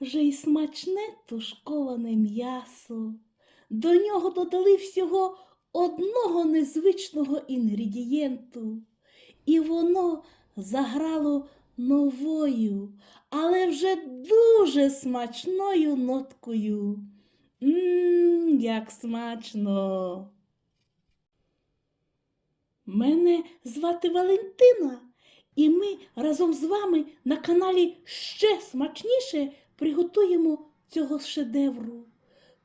вже й смачне тушковане м'ясо. До нього додали всього одного незвичного інгредієнту, і воно заграло новою, але вже дуже смачною ноткою. Мм, як смачно. Мене звати Валентина, і ми разом з вами на каналі ще смачніше приготуємо цього шедевру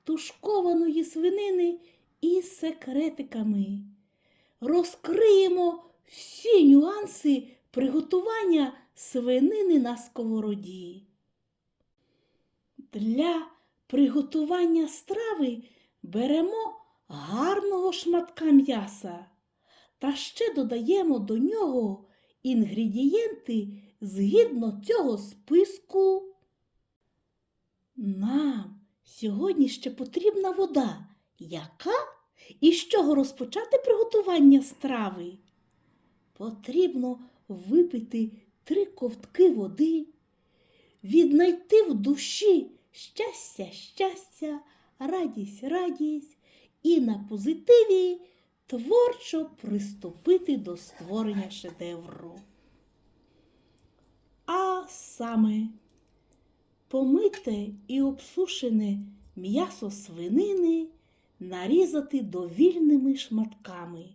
тушкованої свинини із секретиками. Розкриємо всі нюанси приготування свинини на сковороді. Для приготування страви беремо гарного шматка м'яса та ще додаємо до нього інгредієнти згідно цього списку. Нам сьогодні ще потрібна вода. Яка? І з чого розпочати приготування страви? Потрібно випити три ковтки води, віднайти в душі щастя, щастя, радість, радість і на позитиві творчо приступити до створення шедевру. А саме помите і обсушене м'ясо свинини нарізати довільними шматками.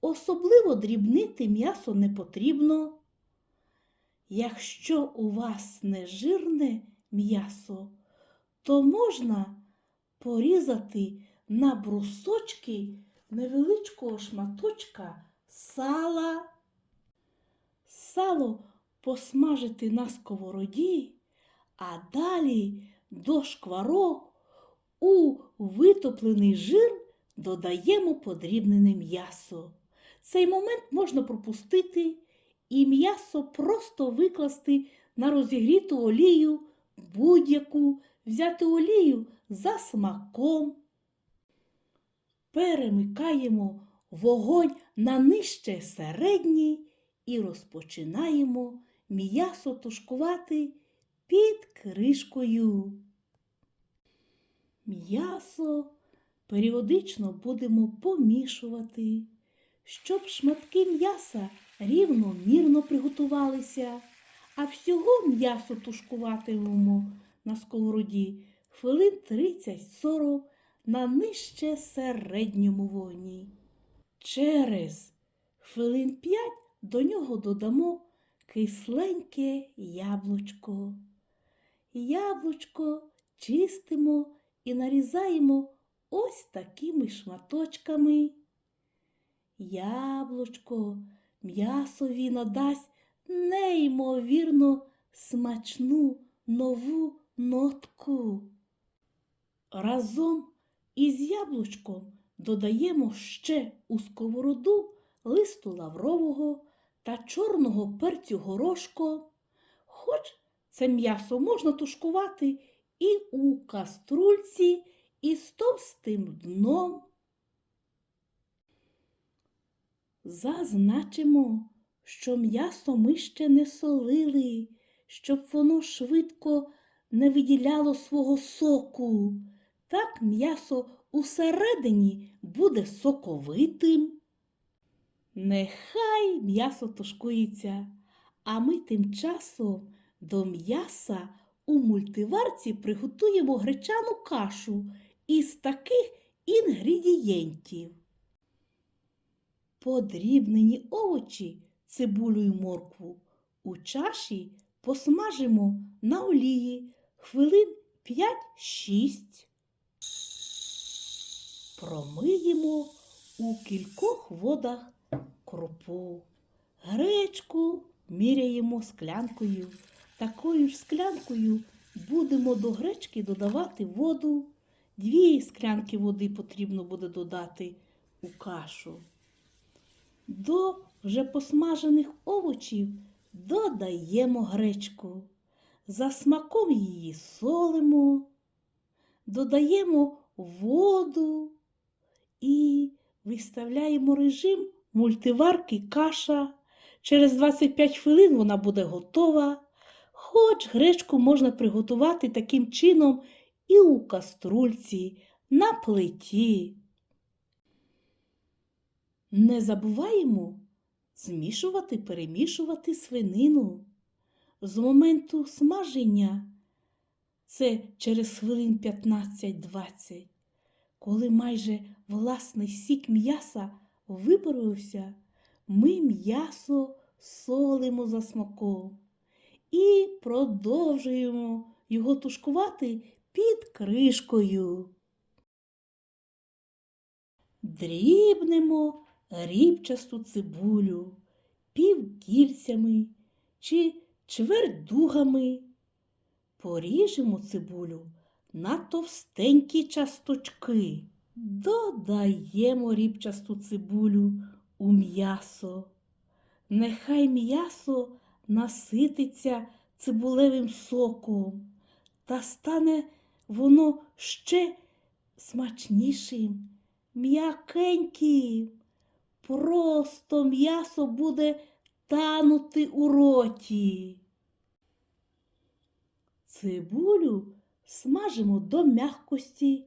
Особливо дрібнити м'ясо не потрібно. Якщо у вас не жирне м'ясо, то можна порізати на брусочки невеличкого шматочка сала. Сало посмажити на сковороді, а далі до шкварок у витоплений жир додаємо подрібнене м'ясо. Цей момент можна пропустити і м'ясо просто викласти на розігріту олію будь-яку, взяти олію за смаком. Перемикаємо вогонь на нижче середній і розпочинаємо м'ясо тушкувати під кришкою. М'ясо періодично будемо помішувати, щоб шматки м'яса рівномірно приготувалися, а всього м'ясо тушкуватимемо на сковороді хвилин 30-40 на нижче середньому вогні. Через хвилин 5 до нього додамо кисленьке яблучко. Яблучко чистимо і нарізаємо ось такими шматочками. Яблучко м'ясові надасть неймовірно смачну нову нотку. Разом із яблучком додаємо ще у сковороду листу лаврового та чорного перцю горошко. Хоч це м'ясо можна тушкувати і у каструльці із товстим дном. Зазначимо, що м'ясо ми ще не солили, щоб воно швидко не виділяло свого соку. Так м'ясо усередині буде соковитим. Нехай м'ясо тушкується, а ми тим часом до м'яса у мультиварці приготуємо гречану кашу із таких інгредієнтів. Подрібнені овочі, цибулю й моркву у чаші посмажимо на олії хвилин 5-6. Промиємо у кількох водах крупу. Гречку міряємо склянкою. Такою ж склянкою будемо до гречки додавати воду. Дві склянки води потрібно буде додати у кашу. До вже посмажених овочів додаємо гречку. За смаком її солимо, додаємо воду і виставляємо режим мультиварки каша. Через 25 хвилин вона буде готова. Хоч гречку можна приготувати таким чином і у каструльці, на плиті. Не забуваємо змішувати, перемішувати свинину. З моменту смаження, це через хвилин 15-20, коли майже власний сік м'яса випарився, ми м'ясо солимо за смаком і продовжуємо його тушкувати під кришкою. Дрібнемо рібчасту цибулю півкільцями чи чвердугами. Поріжемо цибулю на товстенькі часточки. Додаємо рібчасту цибулю у м'ясо. Нехай м'ясо насититься цибулевим соком, та стане воно ще смачнішим, м'якеньким. Просто м'ясо буде танути у роті. Цибулю смажимо до м'якості,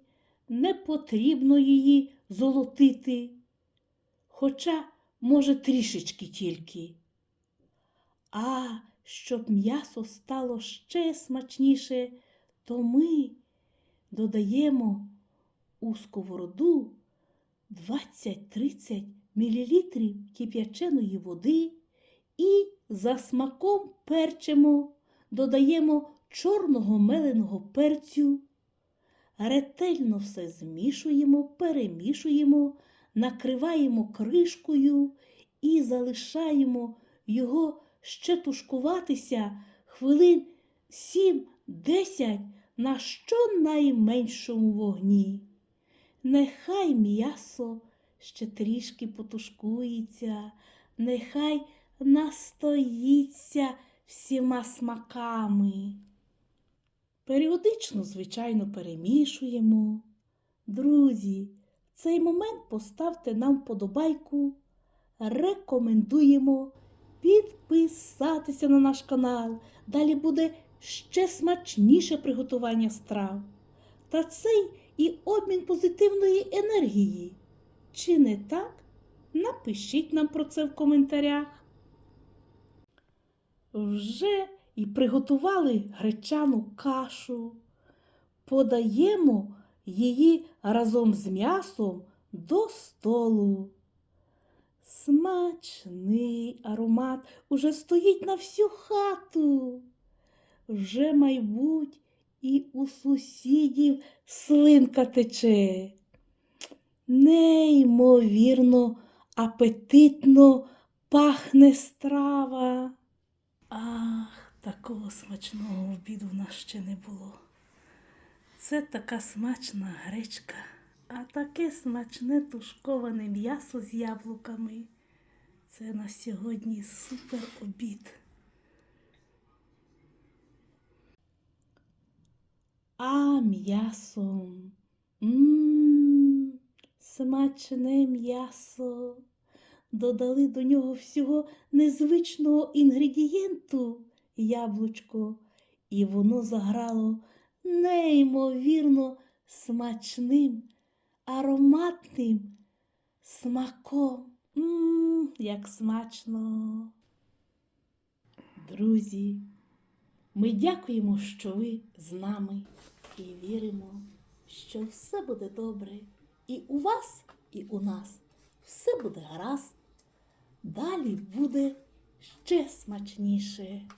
не потрібно її золотити, хоча, може, трішечки тільки. А щоб м'ясо стало ще смачніше, то ми додаємо у сковороду 20-30 мл кип'яченої води і за смаком перчимо, додаємо чорного меленого перцю. Ретельно все змішуємо, перемішуємо, накриваємо кришкою і залишаємо його ще тушкуватися хвилин 7-10 на щонайменшому вогні. Нехай м'ясо ще трішки потушкується, нехай настоїться всіма смаками. Періодично, звичайно, перемішуємо. Друзі, в цей момент поставте нам вподобайку, рекомендуємо підписатися на наш канал. Далі буде ще смачніше приготування страв. Та цей і обмін позитивної енергії. Чи не так? Напишіть нам про це в коментарях. Вже і приготували гречану кашу. Подаємо її разом з м'ясом до столу. Смачний аромат уже стоїть на всю хату. Вже, майбуть, і у сусідів слинка тече. Неймовірно, апетитно пахне страва. Ах, такого смачного обіду в нас ще не було. Це така смачна гречка, а таке смачне тушковане м'ясо з яблуками. Це на сьогодні супер обід. А м'ясом. Мм, смачне м'ясо. Додали до нього всього незвичного інгредієнту яблучко, і воно заграло неймовірно смачним, ароматним смаком. Мм, як смачно. Друзі, ми дякуємо, що ви з нами і віримо, що все буде добре і у вас, і у нас. Все буде гаразд. Далі буде ще смачніше.